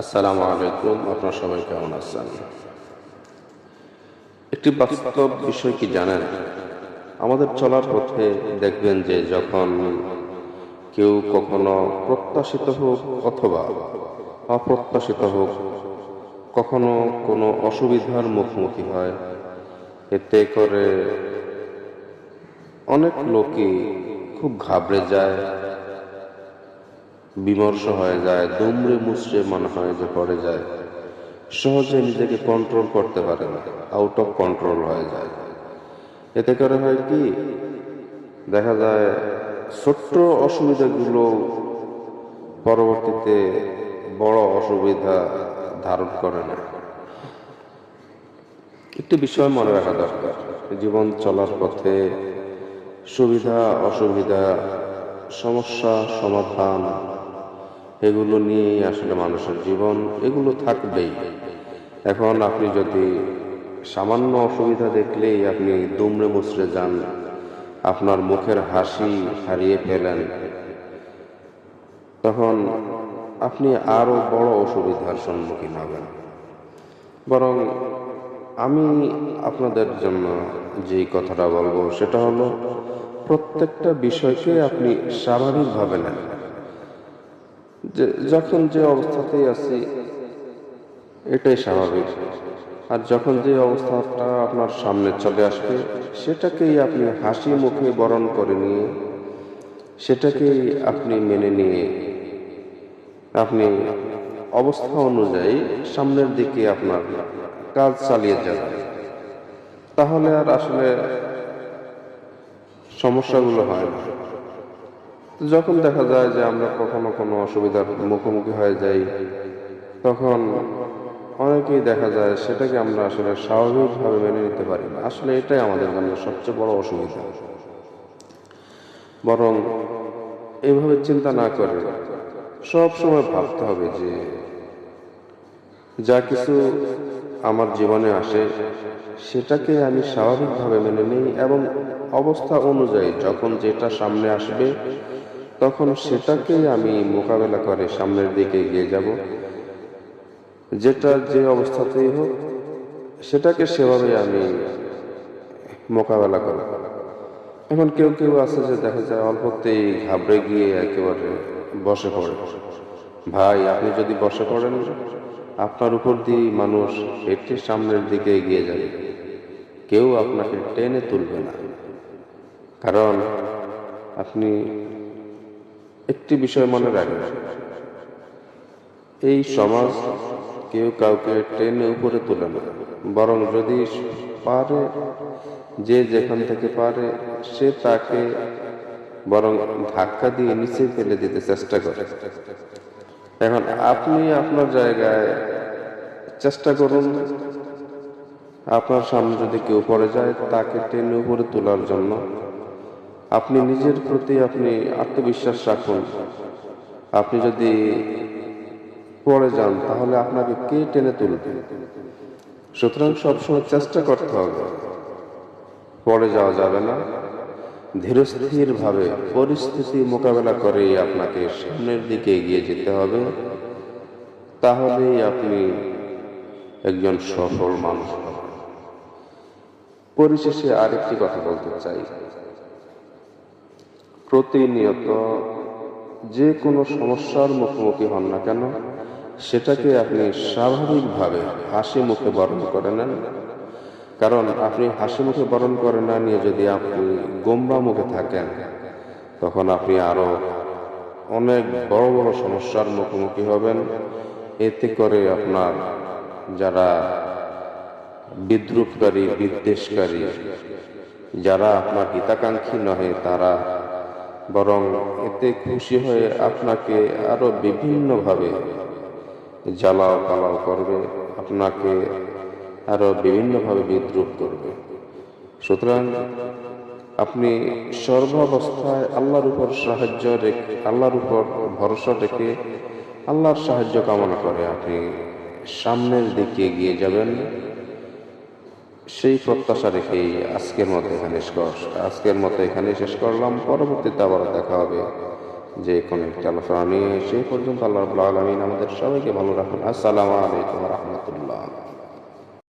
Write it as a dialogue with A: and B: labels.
A: আসসালামু আলাইকুম, আপনার সবাই কেমন আছেন? একটি বাস্তব বিষয় কি জানেন? আমাদের চলার পথে দেখবেন যে যখন কেউ কখনো প্রত্যাশিত হোক অথবা অপ্রত্যাশিত হোক, কখনো কোনো অসুবিধার মুখোমুখি হয়, এতে করে অনেক লোকই খুব ঘাবড়ে যায়। বিমর্ষ হয়ে যায়, দুমড়ে মুচড়ে মনে হয় যে পড়ে যায়। সহজে নিজেকে কন্ট্রোল করতে পারে না আউট অফ কন্ট্রোল হয়ে যায়। এতে করে হয় কি, দেখা যায় ছোট্ট অসুবিধাগুলো পরবর্তীতে বড় অসুবিধা ধারণ করে না। একটি বিষয় মনে রাখা দরকার, জীবন চলার পথে সুবিধা, অসুবিধা সমস্যা, সমাধান। এগুলো নিয়েই আসলে মানুষের জীবন, এগুলো থাকবেই। এখন আপনি যদি সামান্য অসুবিধা দেখলেই আপনি দুমড়ে মুচড়ে যান, আপনার মুখের হাসি হারিয়ে ফেলেন, তখন আপনি আরও বড় অসুবিধার সম্মুখীন হবেন। বরং আমি আপনাদের জন্য যেই কথাটা বলব সেটা হলো প্রত্যেকটা বিষয়কে আপনি স্বাভাবিকভাবে নেন। যে, যখন যে অবস্থাতেই আছি, এটাই স্বাভাবিক। আর যখন যে অবস্থাটা আপনার সামনে চলে আসবে, সেটাকেই আপনি হাসি মুখে বরণ করে নিয়ে, সেটাকেই আপনি মেনে নিয়ে, আপনি অবস্থা অনুযায়ী সামনের দিকে আপনার কাজ চালিয়ে যাবেন। তাহলে আর আসলে সমস্যাগুলো হয় না। যখন দেখা যায় যে আমরা কখনো কোনো অসুবিধার মুখোমুখি হয়ে যাই, তখন অনেকেই দেখা যায় সেটাকে আমরা আসলে স্বাভাবিকভাবে মেনে নিতে পারি না। আসলে এটাই আমাদের জন্য সবচেয়ে বড় অসুবিধা। বরং এইভাবে চিন্তা না করে সব সময় ভাবতে হবে যে যা কিছু আমার জীবনে আসে, সেটাকে আমি স্বাভাবিকভাবে মেনে নিই এবং অবস্থা অনুযায়ী যখন যেটা সামনে আসবে, তখন সেটাকেই আমি মোকাবেলা করে সামনের দিকে এগিয়ে যাব। যেটা যে অবস্থাতেই হোক, সেটাকে সেভাবে আমি মোকাবেলা করব। এখন কেউ কেউ আছে যে দেখা যায় অল্পতেই ঘাবড়ে গিয়ে একেবারে বসে পড়ে। ভাই, আপনি যদি বসে পড়েন আপনার উপর দিয়ে মানুষ একটি সামনের দিকে এগিয়ে যাবে। কেউ আপনাকে টেনে তুলবে না। কারণ আপনি একটি বিষয় মনে রাখবেন। এই সমাজ কেউ কাউকে টেনে উপরে তোলে না। বরং যদি পারে, যে যেখান থেকে পারে, সে তাকে বরং ধাক্কা দিয়ে নিচে ফেলে দিতে চেষ্টা করে। এখন আপনি আপনার জায়গায় চেষ্টা করুন। আপনার সামনে যদি কেউ পড়ে যায়, তাকে টেনে উপরে তোলার জন্য। আপনি নিজের প্রতি আপনি আত্মবিশ্বাস রাখুন। আপনি যদি পড়ে যান, তাহলে আপনাকে কে টেনে তুলবে? সুতরাং সবসময় চেষ্টা করতে হবে। পড়ে যাওয়া যাবে না। ধীরস্থির ভাবে পরিস্থিতি মোকাবেলা করেই আপনাকে সামনের দিকে এগিয়ে যেতে হবে। তাহলেই আপনি একজন সফল মানুষ পরিশেষে আরেকটি কথা বলতে চাই। প্রতিনিয়ত যে কোনো সমস্যার মুখোমুখি হন না কেন, সেটাকে আপনি স্বাভাবিকভাবে হাসি মুখে বরণ করে নেন। কারণ আপনি হাসি মুখে বরণ করে না নিয়ে যদি আপনি গোমরা মুখে থাকেন, তখন আপনি আরও অনেক বড় বড় সমস্যার মুখোমুখি হবেন। এতে করে আপনার যারা বিদ্রুপকারী, বিদ্বেষকারী, যারা আপনার হিতাকাঙ্ক্ষী নহে, তারা বরং এতে খুশি হয়ে আপনাকে আরও বিভিন্নভাবে জ্বালাও পালাও করবে। আপনাকে আরও বিভিন্নভাবে বিদ্রুপ করবে। সুতরাং আপনি সর্বাবস্থায় আল্লাহর উপর সাহায্য রেখে, আল্লাহর উপর ভরসা রেখে আল্লাহর সাহায্য কামনা করে আপনি সামনের দিকে এগিয়ে যাবেন। সেই প্রত্যাশা রেখেই আজকের মতো এখানে আজকের মতো এখানে শেষ করলাম। পরবর্তীতে আবার দেখা হবে যে কোনো একটি আলোচনা নিয়ে। সেই পর্যন্ত আল্লাহ আলামিন আমাদের সবাইকে ভালো রাখুন। আসসালামু আলাইকুম রহমতুল্লাহ।